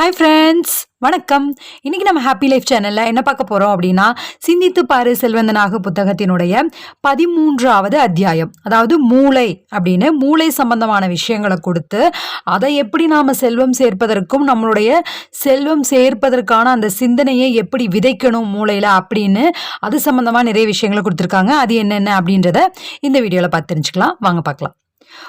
Hi friends வணக்கம். இன்னைக்கு நம்ம ஹாப்பி லைஃப் சேனலில் என்ன பார்க்க போகிறோம் அப்படின்னா சிந்தித்து பாரு செல்வந்தனாக புத்தகத்தினுடைய பதிமூன்றாவது அத்தியாயம். அதாவது மூளை அப்படின்னு மூளை சம்பந்தமான விஷயங்களை கொடுத்து அதை எப்படி நாம் செல்வம் சேர்ப்பதற்கும் நம்மளுடைய செல்வம் சேர்ப்பதற்கான அந்த சிந்தனையை எப்படி விதைக்கணும் மூளையில் அப்படின்னு அது சம்மந்தமாக நிறைய விஷயங்களை கொடுத்துருக்காங்க. அது என்னென்ன அப்படின்றத இந்த வீடியோவில் பார்த்து தெரிஞ்சுக்கலாம். வாங்க பார்க்கலாம்.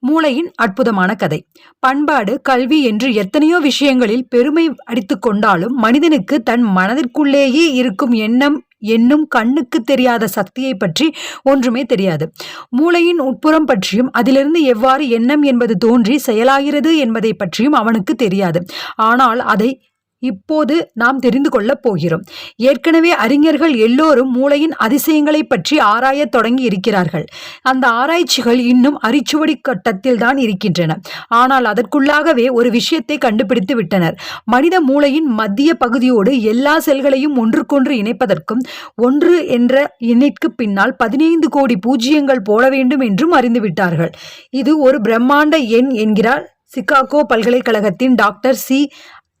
மூளையின் அற்புதமான கதை. பண்பாடு கல்வி என்று எத்தனையோ விஷயங்களில் பெருமை அடித்து கொண்டாலும் மனிதனுக்கு தன் மனதிற்குள்ளேயே இருக்கும் எண்ணம் என்னும் கண்ணுக்கு தெரியாத சக்தியை பற்றி ஒன்றுமே தெரியாது. மூளையின் உட்புறம் பற்றியும் அதிலிருந்து எவ்வாறு எண்ணம் என்பது தோன்றி செயலாகிறது என்பதை பற்றியும் அவனுக்கு தெரியாது. ஆனால் அதை இப்போது நாம் தெரிந்து கொள்ளப் போகிறோம். ஏற்கனவே அறிஞர்கள் எல்லோரும் மூளையின் அதிசயங்களை பற்றி ஆராயத் தொடங்கி இருக்கிறார்கள். அந்த ஆராய்ச்சிகள் இன்னும் அரிச்சுவடி கட்டத்தில் தான் இருக்கின்றன. ஆனால் அதற்குள்ளாகவே ஒரு விஷயத்தை கண்டுபிடித்து விட்டனர். மனித மூளையின் மத்திய பகுதியோடு எல்லா செல்களையும் ஒன்றுக்கொன்று இணைப்பதற்கும் ஒன்று என்ற எண்ணிற்கு பின்னால் பதினைந்து கோடி பூஜ்ஜியங்கள் போட வேண்டும் என்றும் அறிந்துவிட்டார்கள். இது ஒரு பிரம்மாண்ட எண் என்கிறார் சிகாகோ பல்கலைக்கழகத்தின் டாக்டர் சி.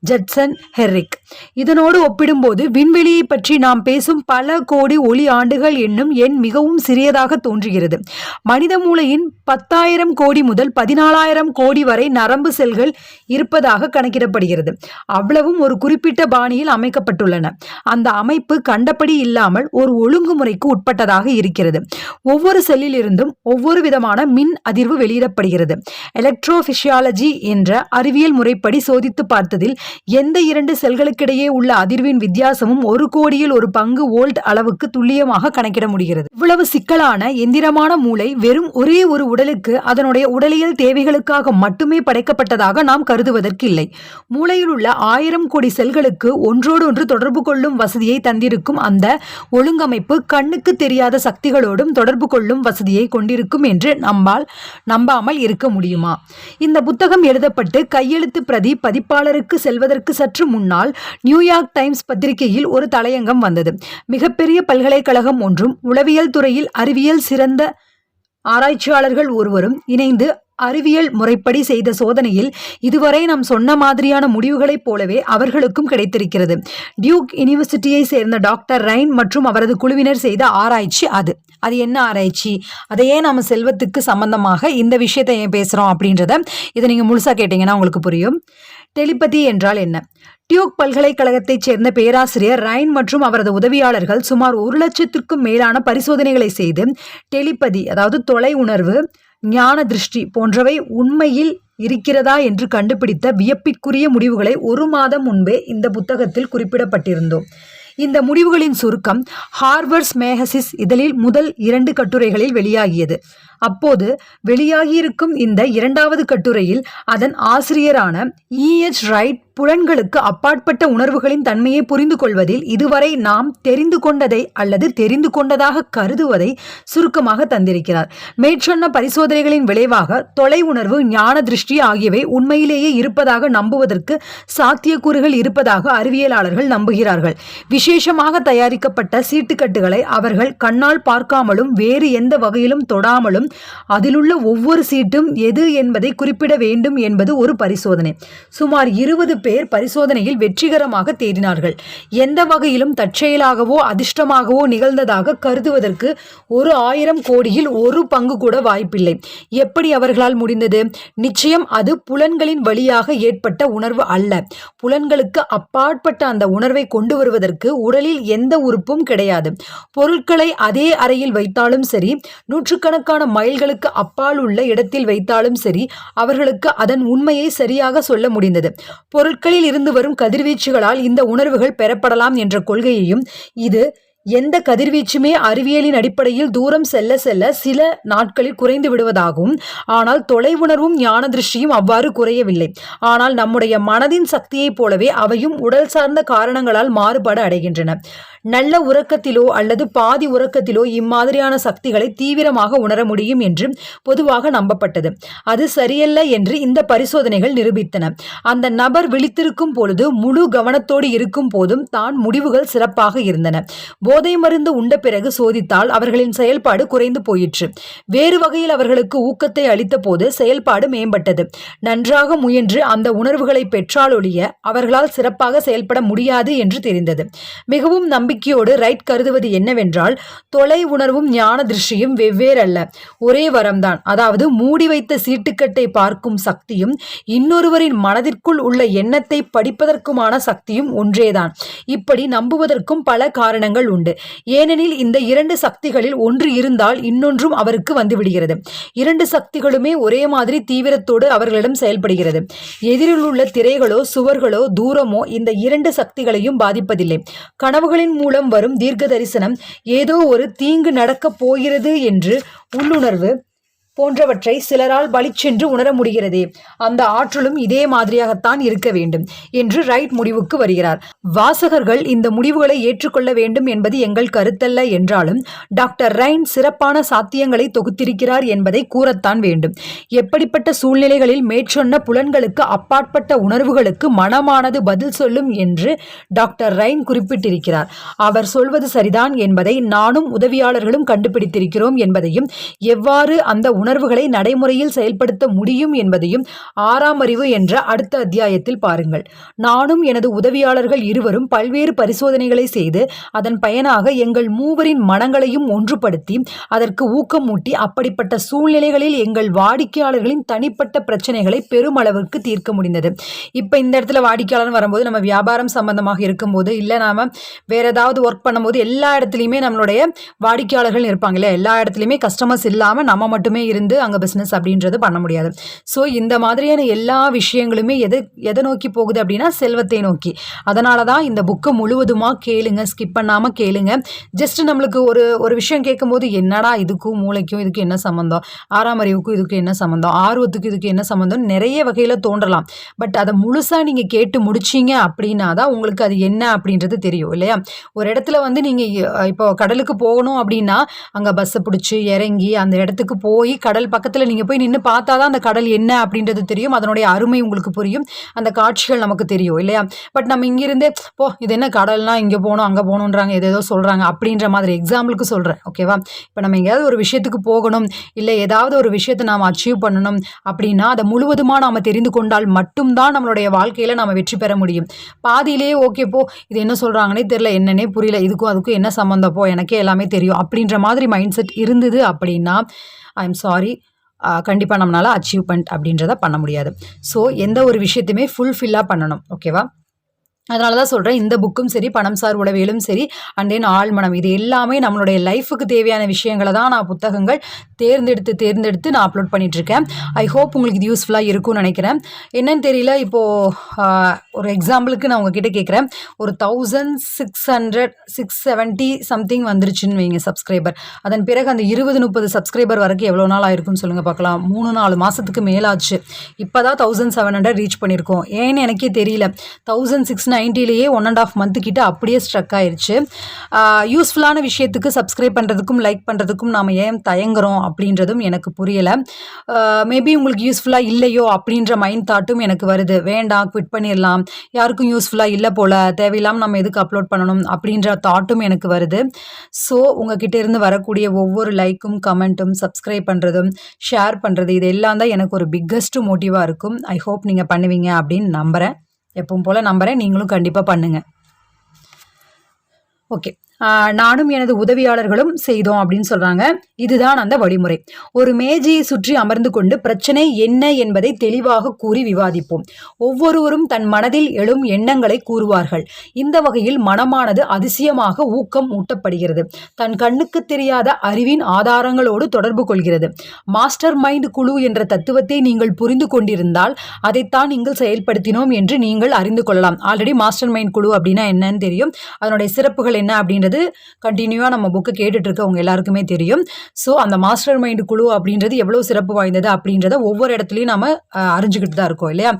ஜட்சன் ஹெர்ரிக். இதனோடு ஒப்பிடும்போது விண்வெளியை பற்றி நாம் பேசும் பல கோடி ஒளி ஆண்டுகள் என்னும் எண் மிகவும் சிறியதாக தோன்றுகிறது. மனித மூளையின் பத்தாயிரம் கோடி முதல் பதினாலாயிரம் கோடி வரை நரம்பு செல்கள் இருப்பதாக கணக்கிடப்படுகிறது. அவ்வளவும் ஒரு குறிப்பிட்ட பாணியில் அமைக்கப்பட்டுள்ளன. அந்த அமைப்பு கண்டபடி இல்லாமல் ஒரு ஒழுங்குமுறைக்கு உட்பட்டதாக இருக்கிறது. ஒவ்வொரு செல்லில் இருந்தும் ஒவ்வொரு விதமான மின் அதிர்வு வெளியிடப்படுகிறது. எலக்ட்ரோபிசியாலஜி என்ற அறிவியல் முறைப்படி சோதித்து பார்த்ததில் எந்த இரண்டு செல்களுக்கிடையே உள்ள அதிர்வின் வித்தியாசமும் ஒரு கோடியில் ஒரு பங்கு வோல்ட் அளவுக்கு துல்லியமாக கணக்கிட முடிகிறது. இவ்வளவு சிக்கலான எந்திரமான மூளை வெறும் ஒரே ஒரு உடலுக்கு அதனுடைய உடலியல் தேவைகளுக்காக மட்டுமே படைக்கப்பட்டதாக நாம் கருதுவதற்கு இல்லை மூளையில் உள்ள ஆயிரம் கோடி செல்களுக்கு ஒன்றோடொன்று தொடர்பு கொள்ளும் வசதியை தந்திருக்கும் அந்த ஒழுங்கமைப்பு கண்ணுக்கு தெரியாத சக்திகளோடும் தொடர்பு கொள்ளும் வசதியை கொண்டிருக்கும் என்று நம்பால் நம்பாமல் இருக்க முடியுமா? இந்த புத்தகம் எழுதப்பட்டு கையெழுத்து பிரதி பதிப்பாளருக்கு செல்வ செல்வதற்கு சற்று முன்னால் நியூயார்க் டைம்ஸ் பத்திரிகையில் ஒரு தலையங்கம் வந்தது. மிகப்பெரிய பல்கலைக்கழகம் ஒன்றும் உளவியல் துறையில் அறிவியல் சிறந்த ஆராய்ச்சியாளர்கள் ஒருவரும் இணைந்து அறிவியல் முறைப்படி செய்த சோதனையில் இதுவரை நாம் சொன்ன மாதிரியான முடிவுகளைப் போலவே அவர்களுக்கும் கிடைத்திருக்கிறது. டியூக் யூனிவர்சிட்டியை சேர்ந்த டாக்டர் ரைன் மற்றும் அவரது குழுவினர் செய்த ஆராய்ச்சி அது. அது என்ன ஆராய்ச்சி? அதையே நாம் செல்வத்துக்கு சம்பந்தமாக இந்த விஷயத்தை ஏன் பேசுகிறோம் அப்படின்றத இதை நீங்கள் முழுசாக கேட்டிங்கன்னா உங்களுக்கு புரியும். டெலிபதி என்றால் என்ன? டியூக் பல்கலைக்கழகத்தைச் சேர்ந்த பேராசிரியர் ரைன் மற்றும் அவரது உதவியாளர்கள் சுமார் ஒரு லட்சத்திற்கும் மேலான பரிசோதனைகளை செய்து டெலிபதி அதாவது தொலை உணர்வு ஞான திருஷ்டி போன்றவை உண்மையில் இருக்கிறதா என்று கண்டுபிடித்த வியப்பிற்குரிய முடிவுகளை ஒரு மாதம் முன்பே இந்த புத்தகத்தில் குறிப்பிடப்பட்டிருந்தோம். இந்த முடிவுகளின் சுருக்கம் ஹார்வர்ஸ் மேகசிஸ் இதழில் முதல் இரண்டு கட்டுரைகளில் வெளியாகியது. அப்போது வெளியாகியிருக்கும் இந்த இரண்டாவது கட்டுரையில் அதன் ஆசிரியரான இஎச் ரைட் புலன்களுக்கு அப்பாற்பட்ட உணர்வுகளின் தன்மையை புரிந்து கொள்வதில் இதுவரை நாம் தெரிந்து கொண்டதை அல்லது தெரிந்து கொண்டதாக கருதுவதை சுருக்கமாக தந்திருக்கிறார். மேற்சொன்ன பரிசோதனைகளின் விளைவாக தொலை உணர்வு ஞான திருஷ்டி ஆகியவை உண்மையிலேயே இருப்பதாக நம்புவதற்கு சாத்தியக்கூறுகள் இருப்பதாக அறிவியலாளர்கள் நம்புகிறார்கள். விசேஷமாக தயாரிக்கப்பட்ட சீட்டுக்கட்டுகளை அவர்கள் கண்ணால் பார்க்காமலும் வேறு எந்த வகையிலும் தொடாமலும் அதிலுள்ள ஒவ்வொரு சீட்டும் எது என்பதை குறிப்பிட வேண்டும் என்பது ஒரு பரிசோதனை. சுமார் இருபது பேர் பரிசோதனையில் வெற்றிகரமாக தேடினார்கள். எந்த வகையிலும் தற்செயலாகவோ அதிர்ஷ்டமாகவோ நிகழ்ந்ததாக கருதுவதற்கு ஒரு ஆயிரம் கோடியில் ஒரு பங்கு கூட வாய்ப்பில்லை. எப்படி அவர்களால் முடிந்தது? நிச்சயம் அது புலன்களின் வழியாக ஏற்பட்ட உணர்வு அல்ல. புலன்களுக்கு அப்பாற்பட்ட அந்த உணர்வை கொண்டு வருவதற்கு உடலில் எந்த உறுப்பும் கிடையாது. பொருட்களை அதே அறையில் வைத்தாலும் சரி நூற்றுக்கணக்கான மைல்களுக்கு அப்பால் உள்ள இடத்தில் வைத்தாலும் சரி அவர்களுக்கு அதன் உண்மையை சரியாக சொல்ல முடிந்தது. பொருட்களில் இருந்து வரும் கதிர்வீச்சுகளால் இந்த உணர்வுகள் பெறப்படலாம் என்ற கொள்கையையும் இது எந்த கதிர்வீச்சுமே அறிவியலின் அடிப்படையில் தூரம் செல்ல செல்ல சில நாட்களில் குறைந்து விடுவதாகவும் ஆனால் தொலைவுணர்வும் ஞான திருஷ்டியும் அவ்வாறு குறையவில்லை. ஆனால் நம்முடைய மனதின் சக்தியைப் போலவே அவையும் உடல் சார்ந்த காரணங்களால் மாறுபாடு அடைகின்றன. நல்ல உறக்கத்திலோ அல்லது பாதி உறக்கத்திலோ இம்மாதிரியான சக்திகளை தீவிரமாக உணர முடியும் என்று பொதுவாக நம்பப்பட்டது. அது சரியல்ல என்று இந்த பரிசோதனைகள் நிரூபித்தன. அந்த நபர் விழித்திருக்கும் பொழுது முழு கவனத்தோடு இருக்கும் போதும் தான் முடிவுகள் சிறப்பாக இருந்தன. போதை மருந்து உண்ட பிறகு சோதித்தால் அவர்களின் செயல்பாடு குறைந்து போயிற்று. வேறு வகையில் அவர்களுக்கு ஊக்கத்தை அளித்த போது செயல்பாடு மேம்பட்டது. நன்றாக முயன்று அந்த உணர்வுகளை பெற்றாலொழிய அவர்களால் சிறப்பாக செயல்பட முடியாது என்று தெரிந்தது. மிகவும் நம்பிக்கையோடு ரைட் கருதுவது என்னவென்றால் தொலை உணர்வும் ஞான திருஷ்டியும் வெவ்வேறல்ல. ஒரே வரம்தான். அதாவது மூடி வைத்த சீட்டுக்கட்டை பார்க்கும் சக்தியும் இன்னொருவரின் மனதிற்குள் உள்ள எண்ணத்தை படிப்பதற்குமான சக்தியும் ஒன்றேதான். இப்படி நம்புவதற்கும் பல காரணங்கள் உண்டு. ஏனெனில் இந்த இரண்டு சக்திகளில் ஒன்று இருந்தால் இன்னொன்றும் அவருக்கு வந்துவிடுகிறது. இரண்டு சக்திகளுமே ஒரே மாதிரி தீவிரத்தோடு அவர்களிடம் செயல்படுகிறது. எதிரில் உள்ள திரைகளோ சுவர்களோ தூரமோ இந்த இரண்டு சக்திகளையும் பாதிப்பதில்லை. கனவுகளின் மூலம் வரும் தீர்க்க தரிசனம் ஏதோ ஒரு தீங்கு நடக்கப் போகிறது என்று உள்ளுணர்வு போன்றவற்றை சிலரால் பலிச்சென்று உணர முடிகிறதே. அந்த ஆற்றலும் இதே மாதிரியாகத்தான் இருக்க வேண்டும் என்று ரைட் முடிவுக்கு வருகிறார். வாசகர்கள் இந்த முடிவுகளை ஏற்றுக்கொள்ள வேண்டும் என்பது எங்கள் கருத்தல்ல என்றாலும் டாக்டர் ரைன் சிறப்பான சாத்தியங்களை தொகுத்திருக்கிறார் என்பதை கூறத்தான் வேண்டும். எப்படிப்பட்ட சூழ்நிலைகளில் மேற்சொன்ன புலன்களுக்கு அப்பாற்பட்ட உணர்வுகளுக்கு மனமானது பதில் சொல்லும் என்று டாக்டர் ரைன் குறிப்பிட்டிருக்கிறார். அவர் சொல்வது சரிதான் என்பதை நானும் உதவியாளர்களும் கண்டுபிடித்திருக்கிறோம் என்பதையும் எவ்வாறு அந்த உணர்வுகளை நடைமுறையில் செயல்படுத்த முடியும் என்பதையும் ஆறாம் அறிவு என்ற அடுத்த அத்தியாயத்தில் பாருங்கள். நானும் எனது உதவியாளர்கள் இருவரும் பல்வேறு பரிசோதனைகளை செய்து அதன் பயனாக எங்கள் மூவரின் மனங்களையும் ஒன்றுபடுத்தி அதற்கு ஊக்கமூட்டி அப்படிப்பட்ட சூழ்நிலைகளில் எங்கள் வாடிக்கையாளர்களின் தனிப்பட்ட பிரச்சனைகளை பெருமளவிற்கு தீர்க்க முடிந்தது. இப்போ இந்த இடத்துல வாடிக்கையாளர் வரும்போது நம்ம வியாபாரம் சம்பந்தமாக இருக்கும்போது இல்லை நாம் வேற ஏதாவது ஒர்க் பண்ணும்போது எல்லா இடத்துலையுமே நம்மளுடைய வாடிக்கையாளர்கள் இருப்பாங்க இல்லையா? எல்லா இடத்துலையுமே கஸ்டமர்ஸ் இல்லாமல் நம்ம மட்டுமே இருந்து அங்கே பிஸ்னஸ் அப்படின்றது பண்ண முடியாது. ஸோ இந்த மாதிரியான எல்லா விஷயங்களுமே எது எதை நோக்கி போகுது அப்படின்னா செல்வத்தை நோக்கி. அதனால தான் இந்த புக்கை முழுவதுமாக கேளுங்க ஸ்கிப் பண்ணாமல் கேளுங்க. ஜஸ்ட் நம்மளுக்கு ஒரு ஒரு விஷயம் கேட்கும்போது என்னடா இதுக்கும் மூளைக்கும் இதுக்கு என்ன சம்மந்தம் ஆறாம் அறிவுக்கும் இதுக்கு என்ன சம்மந்தம் ஆர்வத்துக்கு இதுக்கு என்ன சம்மந்தம் நிறைய வகையில் தோன்றலாம். பட் அதை முழுசாக நீங்கள் கேட்டு முடிச்சிங்க அப்படின்னா தான் உங்களுக்கு அது என்ன அப்படின்றது தெரியும் இல்லையா? ஒரு இடத்துல வந்து நீங்கள் இப்போ கடலுக்கு போகணும் அப்படின்னா அங்கே பஸ்ஸை பிடிச்சி இறங்கி அந்த இடத்துக்கு போய் கடல் பக்கத்தில் நீங்கள் போய் நின்று பார்த்தா தான் அந்த கடல் என்ன அப்படின்றது தெரியும். அதனுடைய அருமை உங்களுக்கு புரியும். அந்த காட்சிகள் நமக்கு தெரியும் இல்லையா? பட் நம்ம இங்கிருந்தே போ இது என்ன கடல்னா இங்கே போகணும் அங்கே போகணுன்றாங்க எதேதோ சொல்கிறாங்க அப்படின்ற மாதிரி எக்ஸாம்பிளுக்கு சொல்கிறேன் ஓகேவா இப்போ நம்ம எங்கேயாவது ஒரு விஷயத்துக்கு போகணும் இல்லை ஏதாவது ஒரு விஷயத்தை நாம் அச்சீவ் பண்ணணும் அப்படின்னா அதை முழுவதுமாக நாம் தெரிந்து கொண்டால் மட்டும்தான் நம்மளுடைய வாழ்க்கையில் நாம் வெற்றி பெற முடியும். பாதியிலேயே ஓகே போ இது என்ன சொல்கிறாங்கன்னே தெரில என்னன்னே புரியல இதுக்கும் அதுக்கும் என்ன சம்மந்தப்போ எனக்கே எல்லாமே தெரியும் அப்படின்ற மாதிரி மைண்ட் செட் இருந்தது அப்படின்னா ஐ எம் சாரி சாரி கண்டிப்பாக நம்மளால் அச்சீவ்மெண்ட் அப்படின்றத பண்ண முடியாது. ஸோ எந்த ஒரு விஷயத்தையுமே ஃபுல்ஃபில்லாக பண்ணணும் ஓகேவா அதனால தான் சொல்கிறேன் இந்த புக்கும் சரி பணம் சார் உளவியலும் சரி அண்ட் தென் ஆழ்மனம். இது எல்லாமே நம்மளுடைய லைஃபுக்கு தேவையான விஷயங்களை தான் நான் புத்தகங்கள் தேர்ந்தெடுத்து தேர்ந்தெடுத்து நான் அப்லோட் பண்ணிகிட்ருக்கேன் ஐ ஹோப் உங்களுக்கு இது யூஸ்ஃபுல்லாக இருக்கும்னு நினைக்கிறேன். என்னன்னு தெரியல இப்போது ஒரு எக்ஸாம்பிளுக்கு நான் உங்ககிட்ட கேட்குறேன். ஒரு thousand six hundred six seventy something வந்துருச்சுன்னு வைங்க சப்ஸ்கிரைபர் அதன் பிறகு அந்த இருபது முப்பது சப்ஸ்கிரைபர் வரைக்கும் எவ்வளோ நாள் ஆயிருக்குன்னு சொல்லுங்கள் பார்க்கலாம். மூணு நாலு மாதத்துக்கு மேலாச்சு. இப்போ தான் தௌசண்ட் செவன் ஹண்ட்ரட் ரீச் பண்ணியிருக்கோம். ஏன்னு எனக்கே தெரியல. தௌசண்ட் சிக்ஸ் நைன்ட்டிலேயே ஒன் அண்ட் ஆஃப் மந்த்து கிட்ட அப்படியே ஸ்ட்ரக் ஆயிடுச்சு யூஸ்ஃபுல்லான விஷயத்துக்கு சப்ஸ்கிரைப் பண்ணுறதுக்கும் லைக் பண்ணுறதுக்கும் நாம் ஏன் தயங்குறோம் அப்படின்றதும் எனக்கு புரியலை. மேபி உங்களுக்கு யூஸ்ஃபுல்லாக இல்லையோ அப்படின்ற மைண்ட் தாட்டும் எனக்கு வருது. வேண்டாம் குவிட் பண்ணிடலாம். யாருக்கும் யூஸ்ஃபுல்லாக இல்லை போல். தேவையில்லாமல் நம்ம எதுக்கு அப்லோட் பண்ணணும் அப்படின்ற தாட்டும் எனக்கு வருது. ஸோ உங்ககிட்ட இருந்து வரக்கூடிய ஒவ்வொரு லைக்கும் கமெண்ட்டும் சப்ஸ்கிரைப் பண்ணுறதும் ஷேர் பண்ணுறது இது எல்லாம் தான் எனக்கு ஒரு பிக்கஸ்ட் மோட்டிவாக இருக்கும். ஐ ஹோப் நீங்கள் பண்ணுவீங்க அப்படின்னு நம்புகிறேன் எப்பவும் போல் நம்புகிறேன் நீங்களும் கண்டிப்பாக பண்ணுங்கள் ஓகே. நானும் எனது உதவியாளர்களும் செய்தோம் அப்படின்னு சொல்றாங்க. இதுதான் அந்த வழிமுறை. ஒரு மேஜையை சுற்றி அமர்ந்து கொண்டு பிரச்சனை என்ன என்பதை தெளிவாக கூறி விவாதிப்போம். ஒவ்வொருவரும் தன் மனதில் எழும் எண்ணங்களை கூறுவார்கள். இந்த வகையில் மனமானது அதிசயமாக ஊக்கம் ஊட்டப்படுகிறது. தன் கண்ணுக்கு தெரியாத அறிவின் ஆதாரங்களோடு தொடர்பு கொள்கிறது. மாஸ்டர் மைண்ட் குழு என்ற தத்துவத்தை நீங்கள் புரிந்து கொண்டிருந்தால் அதைத்தான் நீங்கள் செயல்படுத்தினோம் என்று நீங்கள் அறிந்து கொள்ளலாம். ஆல்ரெடி மாஸ்டர் மைண்ட் குழு அப்படின்னா என்னன்னு தெரியும். அதனுடைய சிறப்புகள் என்ன அப்படின்றது கண்டினியூவாக நம்ம புக்கு கேட்டுட்டு இருக்கவங்க எல்லாருக்குமே தெரியும். ஸோ அந்த மாஸ்டர் மைண்டு குழு அப்படின்றது எவ்வளோ சிறப்பு வாய்ந்தது அப்படின்றத ஒவ்வொரு இடத்துலையும் நம்ம அறிஞ்சுக்கிட்டு தான் இருக்கோம் இல்லையா?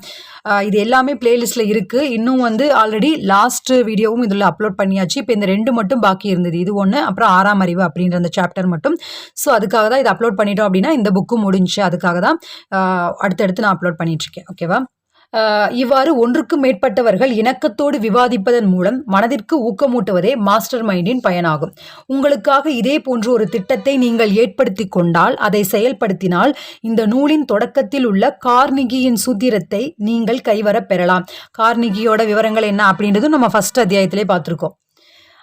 இது எல்லாமே பிளேலிஸ்ட்டில் இருக்குது இன்னும் வந்து ஆல்ரெடி லாஸ்ட் வீடியோவும் இதில் அப்லோட் பண்ணியாச்சு. இப்போ இந்த ரெண்டு மட்டும் பாக்கி இருந்தது. இது ஒன்று அப்புறம் ஆறாம் அறிவு அப்படின்ற அந்த சாப்டர் மட்டும். ஸோ அதுக்காக தான் இதை அப்லோட் பண்ணிட்டோம் அப்படின்னா இந்த புக்கும் முடிஞ்சு அதுக்காக தான் அடுத்தடுத்து நான் அப்லோட் பண்ணிட்டு இருக்கேன் ஓகேவா இவ்வாறு ஒன்றுக்கும் மேற்பட்டவர்கள் இணக்கத்தோடு விவாதிப்பதன் மூலம் மனதிற்கு ஊக்கமூட்டுவதே மாஸ்டர் மைண்டின் பயனாகும். உங்களுக்காக இதே போன்ற ஒரு திட்டத்தை நீங்கள் ஏற்படுத்தி கொண்டால் அதை செயல்படுத்தினால் இந்த நூலின் தொடக்கத்தில் உள்ள கார்னிகியின் சூத்திரத்தை நீங்கள் கைவரப் பெறலாம். கார்னிகியோட விவரங்கள் என்ன அப்படின்றதும் நம்ம ஃபர்ஸ்ட் அத்தியாயத்திலே பார்த்துருக்கோம்.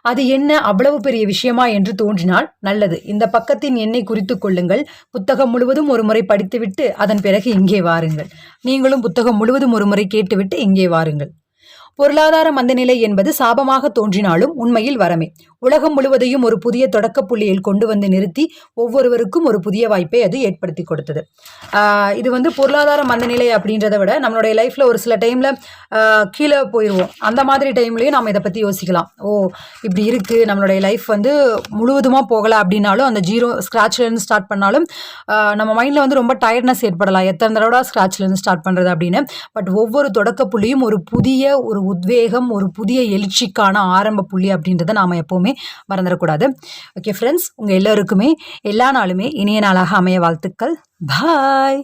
அது என்ன அவ்வளவு பெரிய விஷயமா என்று தோன்றினால் நல்லது. இந்த பக்கத்தின் எண்ணை குறித்து கொள்ளுங்கள். புத்தகம் முழுவதும் ஒரு முறை படித்துவிட்டு அதன் பிறகு இங்கே வாருங்கள். நீங்களும் புத்தகம் முழுவதும் ஒரு முறை கேட்டுவிட்டு இங்கே வாருங்கள். பொருளாதார மந்தநிலை என்பது சாபமாக தோன்றினாலும் உண்மையில் வரமே. உலகம் முழுவதையும் ஒரு புதிய தொடக்க புள்ளியில் கொண்டு வந்து நிறுத்தி ஒவ்வொருவருக்கும் ஒரு புதிய வாய்ப்பை அது ஏற்படுத்தி கொடுத்தது. இது வந்து பொருளாதார மந்தநிலை அப்படின்றத விட நம்மளுடைய லைஃப்ல ஒரு சில டைம்ல கீழே போயிடுவோம் அந்த மாதிரி டைம்லயும் நம்ம இதை பத்தி யோசிக்கலாம். ஓ இப்படி இருக்கு. நம்மளுடைய லைஃப் வந்து முழுவதுமா போகல அப்படின்னாலும் அந்த ஜீரோ ஸ்க்ராட்ச்லேருந்து ஸ்டார்ட் பண்ணாலும் நம்ம மைண்ட்ல வந்து ரொம்ப டயர்ட்னஸ் ஏற்படலாம். எத்தனை தடவை ஸ்க்ராட்ச்லேருந்து ஸ்டார்ட் பண்றது அப்படின்னு. பட் ஒவ்வொரு தொடக்க புள்ளியும் ஒரு புதிய ஒரு உத்வேகம் ஒரு புதிய எழுச்சிக்கான ஆரம்ப புள்ளி அப்படின்றத நாம் எப்போவுமே மறந்துடக்கூடாது. ஓகே ஃப்ரெண்ட்ஸ் உங்கள் எல்லாருக்குமே எல்லா நாளுமே இனிய நாளாக அமைய வாழ்த்துக்கள். பாய்